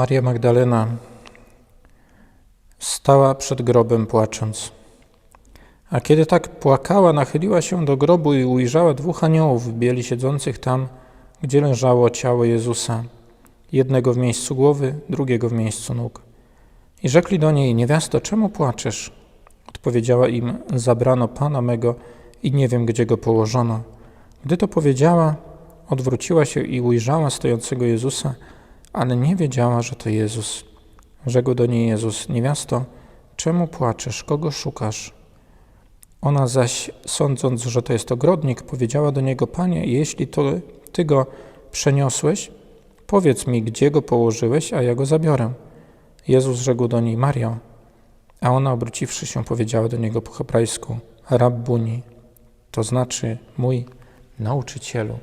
Maria Magdalena stała przed grobem płacząc. A kiedy tak płakała, nachyliła się do grobu i ujrzała dwóch aniołów w bieli siedzących tam, gdzie leżało ciało Jezusa, jednego w miejscu głowy, drugiego w miejscu nóg. I rzekli do niej, niewiasto, czemu płaczesz? Odpowiedziała im, zabrano Pana mego i nie wiem, gdzie go położono. Gdy to powiedziała, odwróciła się i ujrzała stojącego Jezusa, ale nie wiedziała, że to Jezus. Rzekł do niej Jezus, niewiasto, czemu płaczesz, kogo szukasz? Ona zaś, sądząc, że to jest ogrodnik, powiedziała do niego, Panie, jeśli to Ty go przeniosłeś, powiedz mi, gdzie go położyłeś, a ja go zabiorę. Jezus rzekł do niej, Mario. A ona, obróciwszy się, powiedziała do niego po hebrajsku, Rabbuni, to znaczy mój nauczycielu.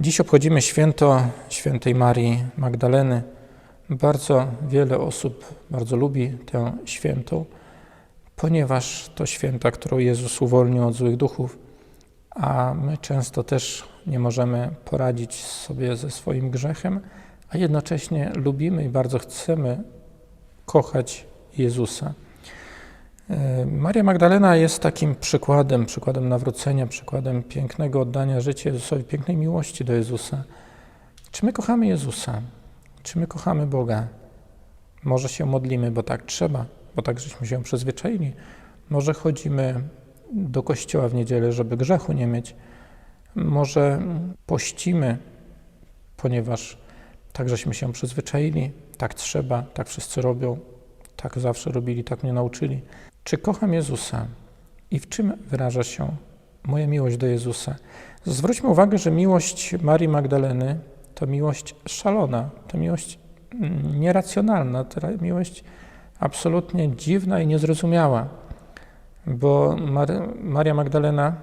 Dziś obchodzimy święto świętej Marii Magdaleny. Bardzo wiele osób bardzo lubi tę świętą, ponieważ to święta, którą Jezus uwolnił od złych duchów, a my często też nie możemy poradzić sobie ze swoim grzechem, a jednocześnie lubimy i bardzo chcemy kochać Jezusa. Maria Magdalena jest takim przykładem, przykładem nawrócenia, przykładem pięknego oddania życia Jezusowi, pięknej miłości do Jezusa. Czy my kochamy Jezusa? Czy my kochamy Boga? Może się modlimy, bo tak trzeba, bo tak żeśmy się przyzwyczaili. Może chodzimy do kościoła w niedzielę, żeby grzechu nie mieć. Może pościmy, ponieważ tak żeśmy się przyzwyczaili, tak trzeba, tak wszyscy robią, tak zawsze robili, tak mnie nauczyli. Czy kocham Jezusa i w czym wyraża się moja miłość do Jezusa? Zwróćmy uwagę, że miłość Marii Magdaleny to miłość szalona, to miłość nieracjonalna, to miłość absolutnie dziwna i niezrozumiała, bo Maria Magdalena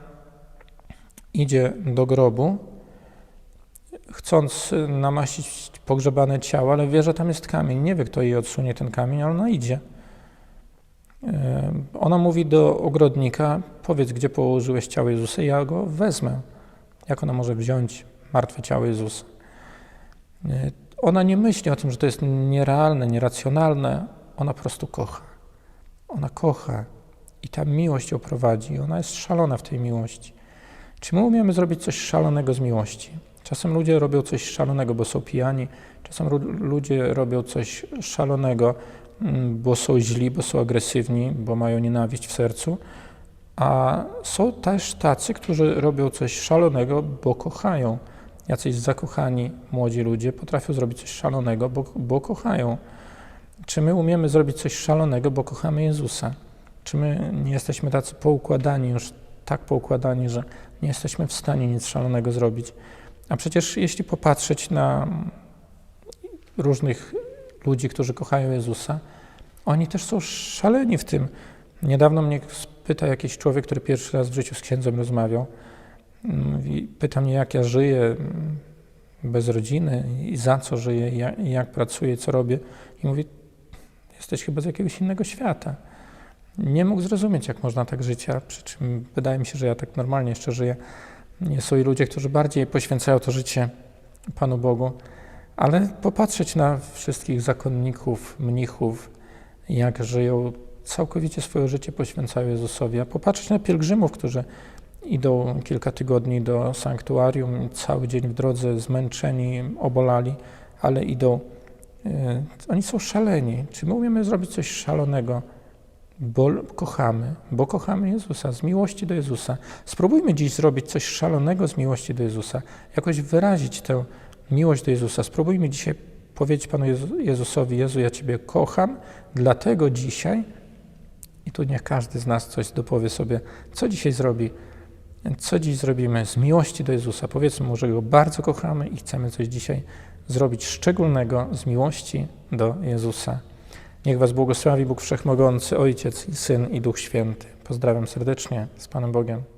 idzie do grobu, chcąc namaścić pogrzebane ciało, ale wie, że tam jest kamień. Nie wie, kto jej odsunie ten kamień, ale ona idzie. Ona mówi do ogrodnika: Powiedz, gdzie położyłeś ciało Jezusa, ja go wezmę. Jak ona może wziąć martwe ciało Jezusa? Ona nie myśli o tym, że to jest nierealne, nieracjonalne. Ona po prostu kocha. Ona kocha i ta miłość ją prowadzi. Ona jest szalona w tej miłości. Czy my umiemy zrobić coś szalonego z miłości? Czasem ludzie robią coś szalonego, bo są pijani. Czasem ludzie robią coś szalonego, bo są źli, bo są agresywni, bo mają nienawiść w sercu. A są też tacy, którzy robią coś szalonego, bo kochają. Jacyś zakochani młodzi ludzie potrafią zrobić coś szalonego, bo, bo kochają. Czy my umiemy zrobić coś szalonego, bo kochamy Jezusa? Czy my nie jesteśmy tacy poukładani, już tak poukładani, że nie jesteśmy w stanie nic szalonego zrobić? A przecież jeśli popatrzeć na różnych ludzi, którzy kochają Jezusa, oni też są szaleni w tym. Niedawno mnie spytał jakiś człowiek, który pierwszy raz w życiu z księdzem rozmawiał. I pyta mnie, jak ja żyję bez rodziny i za co żyję, jak, jak pracuję, co robię. I mówi, jesteś chyba z jakiegoś innego świata. Nie mógł zrozumieć, jak można tak żyć, a przy czym wydaje mi się, że ja tak normalnie jeszcze żyję. Są i ludzie, którzy bardziej poświęcają to życie Panu Bogu, ale popatrzeć na wszystkich zakonników, mnichów, jak żyją, całkowicie swoje życie poświęcają Jezusowi, a popatrzeć na pielgrzymów, którzy idą kilka tygodni do sanktuarium, cały dzień w drodze, zmęczeni, obolali, ale idą. Oni są szaleni. Czy my umiemy zrobić coś szalonego? Bo kochamy, bo kochamy Jezusa, z miłości do Jezusa. Spróbujmy dziś zrobić coś szalonego z miłości do Jezusa, jakoś wyrazić tę miłość do Jezusa. Spróbujmy dzisiaj powiedzieć Panu Jezu, Jezusowi: Jezu, ja Ciebie kocham, dlatego dzisiaj, i tu niech każdy z nas coś dopowie sobie, co dzisiaj zrobi, co dziś zrobimy z miłości do Jezusa. Powiedzmy mu, że Go bardzo kochamy i chcemy coś dzisiaj zrobić szczególnego z miłości do Jezusa. Niech Was błogosławi Bóg Wszechmogący, Ojciec i Syn i Duch Święty. Pozdrawiam serdecznie z Panem Bogiem.